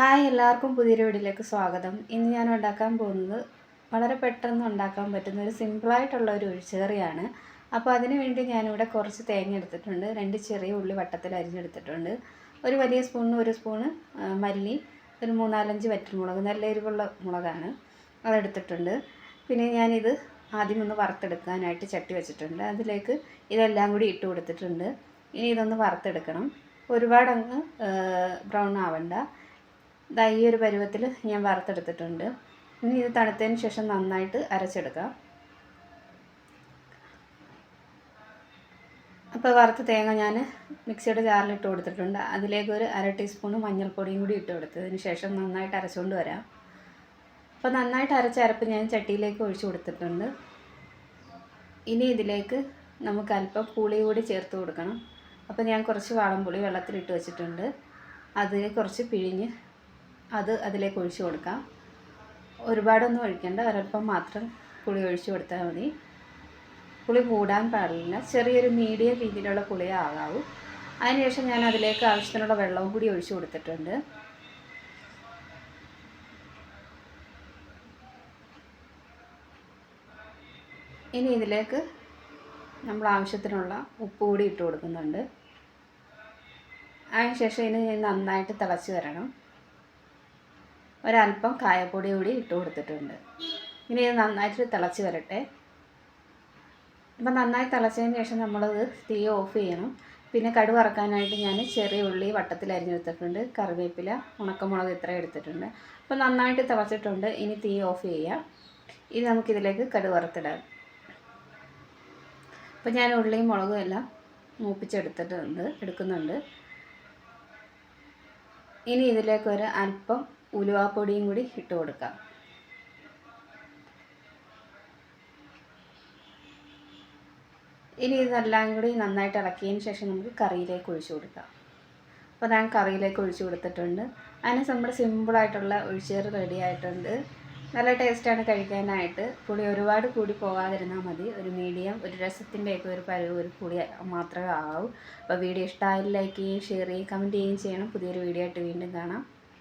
Hi എല്ലാവർക്കും പുതിയൊരു വീഡിയോയിലേക്ക് സ്വാഗതം. ഇന്ന് ഞാൻ ഉണ്ടാക്കാൻ പോകുന്നത് വളരെ പെട്ടെന്ന് ഉണ്ടാക്കാൻ പറ്റുന്ന ഒരു സിമ്പിളായിട്ടുള്ള ഒരു ഒഴിച്ചുകറിയാണ് അപ്പോൾ അതിന് വേണ്ടി ഞാനിവിടെ കുറച്ച് തേങ്ങ എടുത്തിട്ടുണ്ട്. രണ്ട് ചെറിയ ഉള്ളി വട്ടത്തിൽ അരിഞ്ഞെടുത്തിട്ടുണ്ട്. ഒരു വലിയ സ്പൂണിന് ഒരു സ്പൂണ് മല്ലി ഒരു മൂന്നാലഞ്ച് വറ്റൽമുളക് നല്ല എരിവുള്ള മുളകാണ് അതെടുത്തിട്ടുണ്ട്. പിന്നെ ഞാനിത് ആദ്യം ഒന്ന് വറുത്തെടുക്കാനായിട്ട് ചട്ടി വെച്ചിട്ടുണ്ട്. അതിലേക്ക് ഇതെല്ലാം കൂടി ഇട്ട് കൊടുത്തിട്ടുണ്ട്. ഇനി ഇതൊന്ന് വറുത്തെടുക്കണം. ഒരുപാടങ്ങ് ബ്രൗൺ ആവണ്ട. ദാ ഈ ഒരു പരുവത്തിൽ ഞാൻ വറുത്തെടുത്തിട്ടുണ്ട്. ഇനി ഇത് തണുത്തതിന് ശേഷം നന്നായിട്ട് അരച്ചെടുക്കാം. അപ്പോൾ വറുത്ത തേങ്ങ ഞാൻ മിക്സിയുടെ ജാറിലിട്ട് കൊടുത്തിട്ടുണ്ട്. അതിലേക്ക് ഒരു അര ടീസ്പൂൺ മഞ്ഞൾപ്പൊടിയും കൂടി ഇട്ട് കൊടുത്തതിന് ശേഷം നന്നായിട്ട് അരച്ചുകൊണ്ട് വരാം. അപ്പോൾ നന്നായിട്ട് അരച്ച അരപ്പ് ഞാൻ ചട്ടിയിലേക്ക് ഒഴിച്ചു കൊടുത്തിട്ടുണ്ട്. ഇനി ഇതിലേക്ക് നമുക്ക് അല്പം പുളി കൂടി ചേർത്ത് കൊടുക്കണം. അപ്പോൾ ഞാൻ കുറച്ച് വാളംപുളി വെള്ളത്തിലിട്ട് വെച്ചിട്ടുണ്ട്. അതിൽ കുറച്ച് പിഴിഞ്ഞ് അത് അതിലേക്ക് ഒഴിച്ചു കൊടുക്കാം. ഒരുപാടൊന്നും ഒഴിക്കേണ്ട. ഒരല്പം മാത്രം പുളി ഒഴിച്ചു കൊടുത്താൽ മതി. പുളി കൂടാൻ പാടില്ല. ചെറിയൊരു മീഡിയം രീതിയിലുള്ള പുളിയേ ആകാവൂ. അതിനുശേഷം ഞാൻ അതിലേക്ക് ആവശ്യത്തിനുള്ള വെള്ളവും കൂടി ഒഴിച്ചു കൊടുത്തിട്ടുണ്ട്. ഇനി ഇതിലേക്ക് നമ്മൾ ആവശ്യത്തിനുള്ള ഉപ്പ് കൂടി ഇട്ട് കൊടുക്കുന്നുണ്ട്. അതിനുശേഷം ഇനി നന്നായിട്ട് തിളച്ച് വരണം. ഒരല്പം കായപ്പൊടി കൂടി ഇട്ട് കൊടുത്തിട്ടുണ്ട്. ഇനി ഇത് നന്നായിട്ട് തിളച്ച് വരട്ടെ. അപ്പം നന്നായി തിളച്ചതിന് ശേഷം നമ്മളത് തീ ഓഫ് ചെയ്യണം. പിന്നെ കടുക് വറക്കാനായിട്ട് ഞാൻ ചെറിയ ഉള്ളി വട്ടത്തിൽ അരിഞ്ഞെടുത്തിട്ടുണ്ട് കറിവേപ്പില ഉണക്കമുളക് ഇത്ര എടുത്തിട്ടുണ്ട്. അപ്പോൾ നന്നായിട്ട് തിളച്ചിട്ടുണ്ട്. ഇനി തീ ഓഫ് ചെയ്യാം. ഇനി നമുക്കിതിലേക്ക് കടുക് വറുത്തിടാം. അപ്പോൾ ഞാൻ ഉള്ളിയും മുളകും എല്ലാം മൂപ്പിച്ചെടുത്തിട്ടുണ്ട് എടുക്കുന്നുണ്ട്. ഇനി ഇതിലേക്ക് ഒരു അല്പം ഉലുവാപ്പൊടിയും കൂടി ഇട്ട് കൊടുക്കാം. ഇനി ഇതെല്ലാം കൂടി നന്നായിട്ട് ഇളക്കിയതിന് ശേഷം നമുക്ക് കറിയിലേക്ക് ഒഴിച്ചു കൊടുക്കാം. അപ്പോൾ ഞാൻ കറിയിലേക്ക് ഒഴിച്ചു കൊടുത്തിട്ടുണ്ട്. അതിന് നമ്മുടെ സിമ്പിളായിട്ടുള്ള ഒഴിച്ചേറ് റെഡി ആയിട്ടുണ്ട്. നല്ല ടേസ്റ്റാണ് കഴിക്കാനായിട്ട്. പുളി ഒരുപാട് കൂടി പോകാതിരുന്നാൽ മതി. ഒരു മീഡിയം ഒരു രസത്തിന്റെയൊക്കെ ഒരു പരുവ് ഒരു പുളി മാത്രമേ ആവൂ. അപ്പോൾ വീഡിയോ ഇഷ്ടമായാലും ലൈക്ക് ചെയ്യുകയും ഷെയർ ചെയ്യുകയും കമന്റ് ചെയ്യുകയും ചെയ്യണം. പുതിയൊരു വീഡിയോ ആയിട്ട് വീണ്ടും കാണാം.